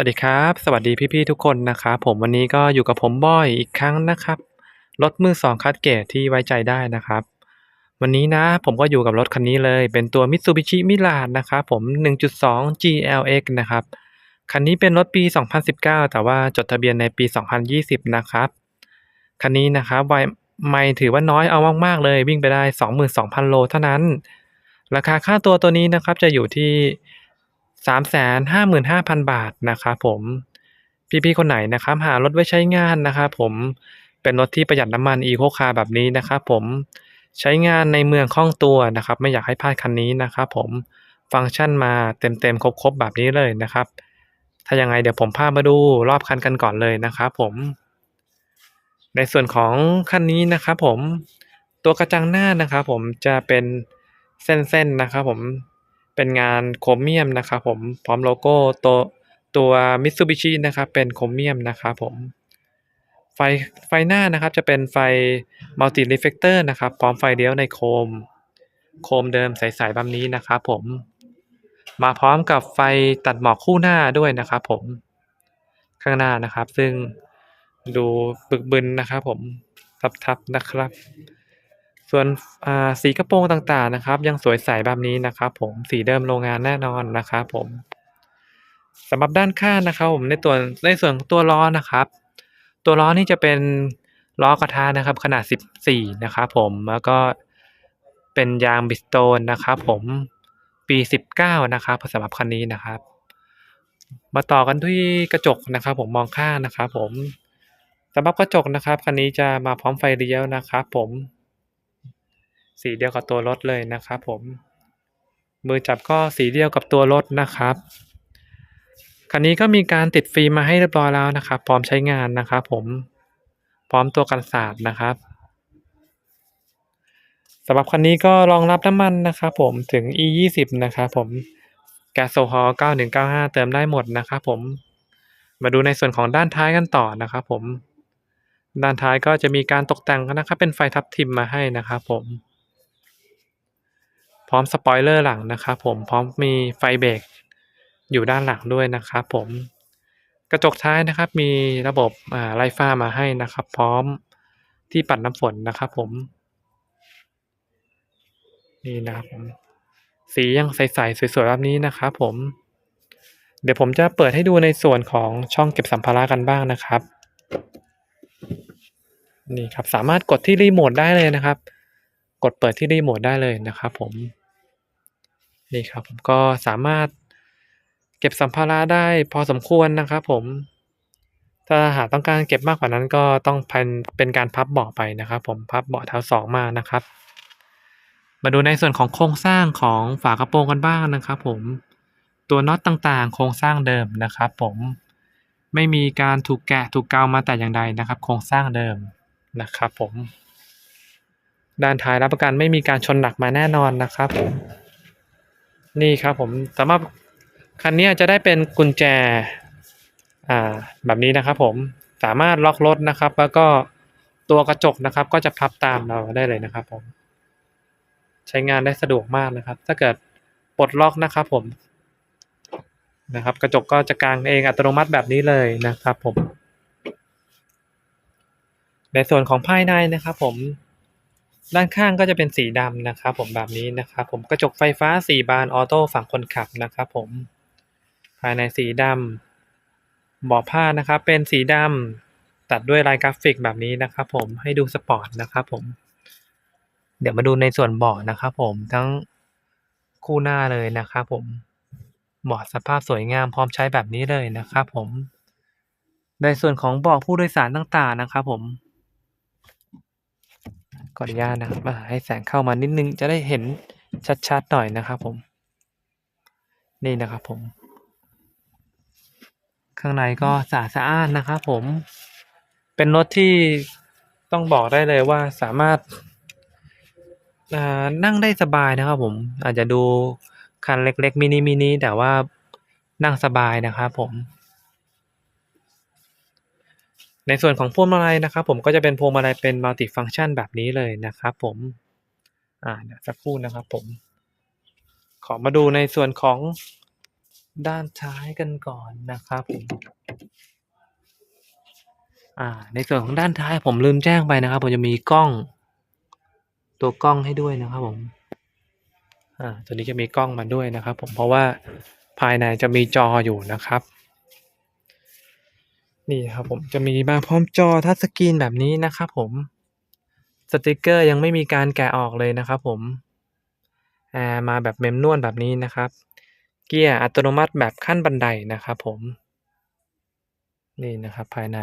สวัสดีครับ สวัสดีพี่ๆทุกคนนะครับผมวันนี้ก็อยู่กับผมบอยอีกครั้งนะครับรถมือสองคัดเกรดที่ไว้ใจได้นะครับ วันนี้นะผมก็อยู่กับรถคันนี้เลย เป็นตัว Mitsubishi Mirage นะครับผม 1.2 GLX นะครับคันนี้เป็นรถปี 2019 แต่ว่าจดทะเบียนในปี 2020 นะครับคันนี้นะครับไวไม่ถือว่าน้อยเอามากๆเลยวิ่งไปได้ 22,000 โลเท่านั้น ราคาค่าตัวตัวนี้นะครับจะอยู่ที่ 355,000 บาทนะครับผมพี่ๆคนไหนนะครับหารถไว้ใช้งานนะครับผมเป็นรถที่ประหยัดน้ำมันอีโคคาร์แบบนี้นะครับผมใช้งานในเมืองคล่องตัวนะครับ ไม่อยากให้พลาดคันนี้นะครับผมฟังก์ชันมาเต็มๆ ครบๆ แบบนี้เลยนะครับ ถ้ายังไงเดี๋ยวผมพามาดูรอบคันกันก่อนเลยนะครับผม ในส่วนของคันนี้นะครับผมตัวกระจังหน้านะครับผมจะเป็นเส้นๆนะครับผม เป็นงานโครเมียมนะครับผมพร้อมโลโก้ตัวตัวมิตซูบิชินะครับ เป็นโครเมียมนะครับผม ไฟไฟหน้านะครับจะเป็นไฟมัลติรีเฟกเตอร์นะครับ พร้อมไฟเลี้ยวในโคม โคมเดิมใสๆแบบนี้นะครับผม มาพร้อมกับไฟตัดหมอกคู่หน้าด้วยนะครับผม ข้างหน้านะครับ ซึ่งดูบึกบึนนะครับผมทับๆนะครับ ส่วนสีกระโปรงต่างๆนะครับ ยังสวยใสแบบนี้นะครับผมสีเดิมโรงงานแน่นอนนะครับผมสำหรับด้านข้างนะครับผมในตัวในส่วนตัวล้อนะครับ ตัวล้อนี่จะเป็นล้อกระทะนะครับ ขนาด 14 นะครับผมแล้วก็เป็นยางบิสโตนนะครับผมปี 19 นะครับสำหรับคันนี้นะครับ มาต่อกันที่กระจกนะครับ ผมมองข้างนะครับ ผมสำหรับกระจกนะครับคันนี้จะมาพร้อมไฟเลี้ยวนะครับ ผม สีเดียวกับตัวรถเลยนะครับผม มือจับก็สีเดียวกับตัวรถนะครับคันนี้ก็มีการติดฟิล์มมาให้เรียบร้อยแล้วนะครับ พร้อมใช้งานนะครับผมพร้อมตัวกันสาดนะครับสำหรับคันนี้ก็รองรับน้ำมันนะครับผมถึง e 2 0นะครับผมแก๊สโซฮอล์9195 เติมได้หมดนะครับผมมาดูในส่วนของด้านท้ายกันต่อนะครับผม ด้านท้ายก็จะมีการตกแต่งนะครับ เป็นไฟทับทิมมาให้นะครับผม พร้อมสปอยเลอร์หลังนะครับผมพร้อมมีไฟเบรกอยู่ด้านหลังด้วยนะครับผมกระจกท้ายนะครับมีระบบไล่ฟ้ามาให้นะครับ พร้อมที่ปัดน้ำฝนนะครับผม นี่นะครับผมสียังใสๆสวยๆแบบนี้นะครับผม เดี๋ยวผมจะเปิดให้ดูในส่วนของช่องเก็บสัมภาระกันบ้างนะครับนี่ครับสามารถกดที่รีโมทได้เลยนะครับ กดเปิดที่รีโมทได้เลยนะครับผม นี่ครับผมก็สามารถเก็บสัมภาระได้พอสมควรนะครับผม ถ้าหากต้องการเก็บมากกว่านั้นก็ต้องเป็นการพับเบาะไปนะครับ ผมพับเบาะเท้าสองมานะครับ มาดูในส่วนของโครงสร้างของฝากระโปรงกันบ้างนะครับ ผมตัวน็อตต่างๆ โครงสร้างเดิมนะครับ ผมไม่มีการถูกแกะถูกเกามาแต่อย่างใดนะครับ โครงสร้างเดิมนะครับ ผม ด้านท้ายรับประกันไม่มีการชนหนักมาแน่นอนนะครับผม นี่ครับผมสำหรับคันนี้จะได้เป็นกุญแจอ่าแบบนี้นะครับผมสามารถล็อกรถนะครับ แล้วก็ตัวกระจกนะครับ ก็จะพับตามเราได้เลยนะครับผมใช้งานได้สะดวกมากนะครับ ถ้าเกิดปลดล็อกนะครับผมนะครับ กระจกก็จะกางเองอัตโนมัติแบบนี้เลยนะครับผม ในส่วนของภายในนะครับผม ด้านข้างก็จะเป็นสีดำนะครับผมแบบนี้นะครับผมกระจกไฟฟ้าสี่บานออโต้ฝั่งคนขับนะครับผมภายในสีดำเบาะผ้านะครับเป็นสีดำตัดด้วยลายกราฟิกแบบนี้นะครับผมให้ดูสปอร์ตนะครับผม เดี๋ยวมาดูในส่วนเบาะนะครับผมทั้งคู่หน้าเลยนะครับผมเบาะสภาพสวยงามพร้อมใช้แบบนี้เลยนะครับผมในส่วนของเบาะผู้โดยสารต่างๆนะครับผม ขออนุญาตนะครับให้แสงเข้ามานิดนึงจะได้เห็นชัดๆหน่อยนะครับผมนี่นะครับผม ข้างในก็สะอาดสะอ้านนะครับผม เป็นรถที่ต้องบอกได้เลยว่าสามารถานั่งได้สบายนะครับผม อาจจะดูคันเล็กๆมินิมินิแต่ว่านั่งสบายนะครับผม ในส่วนของพวงมาลัยนะครับ ผมก็จะเป็นพวงมาลัยเป็นมัลติฟังชันแบบนี้เลยนะครับ ผมอ่าเดี๋ยวสักครู่นะครับ ผม ขอมาดูในส่วนของด้านท้ายกันก่อนนะครับผมอ่า ในส่วนของด้านท้ายผมลืมแจ้งไปนะครับ ผมจะมีกล้อง ตัวกล้องให้ด้วยนะครับ ผม อ่า ตัวนี้จะมีกล้องมาด้วยนะครับ ผมเพราะว่าภายในจะมีจออยู่นะครับ นี่ครับผมจะมีมาพร้อมจอทัชสกรีนแบบนี้นะครับผมสติกเกอร์ยังไม่มีการแกะออกเลยนะครับผมอ่ามาแบบเมมนวลแบบนี้นะครับ เกียร์อัตโนมัติแบบขั้นบันไดนะครับผมนี่นะครับภายใน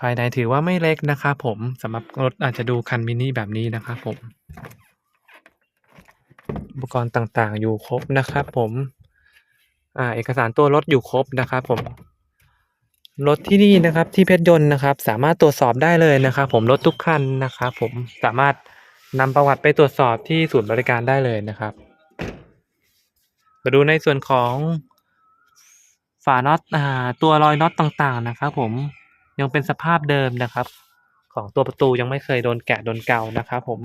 ภายในถือว่าไม่เล็กนะครับผมสำหรับรถอาจจะดูคันมินิแบบนี้นะครับผม อุปกรณ์ต่างๆอยู่ครบนะครับผมอ่าเอกสารตัวรถอยู่ครบนะครับผม รถที่นี่นะครับที่เพชรยนต์นะครับ สามารถตรวจสอบได้เลยนะครับ ผมรถทุกคันนะครับ ผมสามารถนำประวัติไปตรวจสอบที่ศูนย์บริการได้เลยนะครับ มาดูในส่วนของฝาน็อตอ่าตัวรอยน็อตต่างๆนะครับ ผมยังเป็นสภาพเดิมนะครับ ของตัวประตูยังไม่เคยโดนแกะโดนเกานะครับ ผม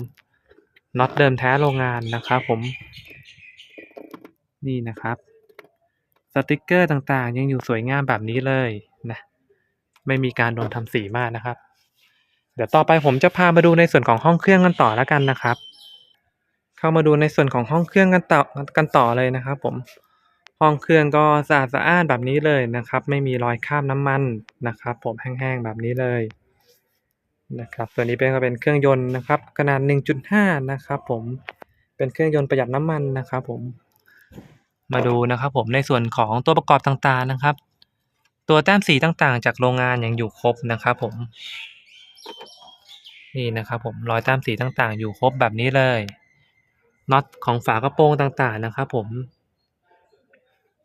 น็อตเดิมแท้โรงงานนะครับ ผม นี่นะครับ สติกเกอร์ต่างๆ ยังอยู่สวยงามแบบนี้เลย ไม่มีการโดนทำสีมากนะครับ เดี๋ยวต่อไปผมจะพามาดูในส่วนของห้องเครื่องกันต่อแล้วกันนะครับ เข้ามาดูในส่วนของห้องเครื่องกันต่อกันต่อเลยนะครับ ผมห้องเครื่องก็สะอาดสะอ้านแบบนี้เลยนะครับ ไม่มีรอยคราบน้ำมันนะครับ ผมแห้งๆแบบนี้เลยนะครับตัวนี้เป็นก็เป็นเครื่องยนต์นะครับ ขนาด 1.5 นะครับ ผมเป็นเครื่องยนต์ประหยัดน้ำมันนะครับ ผมมาดูนะครับ ผมในส่วนของตัวประกอบต่างๆนะครับ ตัวแต้มสีต่างๆ จากโรงงานยังอยู่ครบนะครับผม นี่นะครับผมรอยแต้มสีต่างๆ อยู่ครบแบบนี้เลยน็อตของฝากระโปรงต่างๆนะครับผม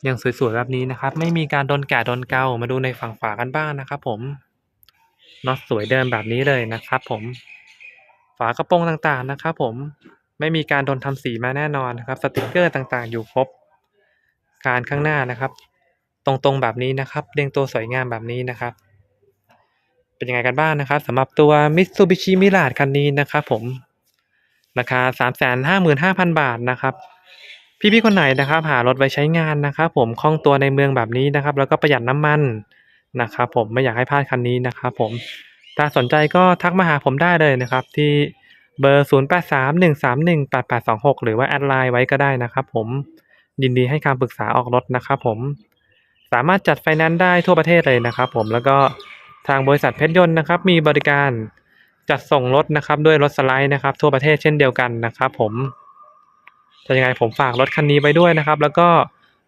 ยังสวยๆแบบนี้นะครับ ไม่มีการโดนแกะโดนเกามาดูในฝั่งฝากันบ้างนะครับ ผมน็อตสวยเดิมแบบนี้เลยนะครับ ผม ฝากระโปรงต่างๆนะครับ ผมไม่มีการโดนทำสีมาแน่นอนนะครับ สติกเกอร์ต่างๆ อยู่ครบการข้างหน้านะครับ ตรงๆแบบนี้นะครับ เรียงตัวสวยงามแบบนี้นะครับ เป็นยังไงกันบ้างนะครับสำหรับตัว Mitsubishi Mirage คันนี้นะครับผม ราคา 355,000 บาทนะครับ พี่ๆคนไหนนะครับ หารถไว้ใช้งานนะครับผมคล่องตัวในเมืองแบบนี้นะครับ แล้วก็ประหยัดน้ำมันนะครับผมไม่อยากให้พลาดคันนี้นะครับผมถ้าสนใจก็ทักมาหาผมได้เลยนะครับ ที่เบอร์ 0831318826 หรือว่าแอดไลน์ไว้ก็ได้นะครับผมยินดีให้คำปรึกษาออกรถนะครับผม สามารถจัดไฟแนนซ์ได้ทั่วประเทศเลยนะครับ ผมแล้วก็ทางบริษัทเพชรยนต์นะครับมีบริการจัดส่งรถนะครับด้วยรถสไลด์นะครับ ทั่วประเทศเช่นเดียวกันนะครับ ผมจะยังไงผมฝากรถคันนี้ไว้ด้วยนะครับ แล้วก็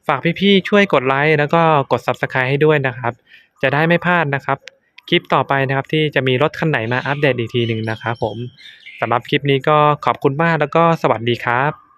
ฝากพี่ๆช่วยกดไลค์แล้วก็กด subscribe ให้ด้วยนะครับ จะได้ไม่พลาดนะครับ คลิปต่อไปนะครับที่จะมีรถคันไหนมาอัปเดตอีกทีหนึ่งนะครับผมสำหรับคลิปนี้ก็ขอบคุณมากแล้วก็สวัสดีครับ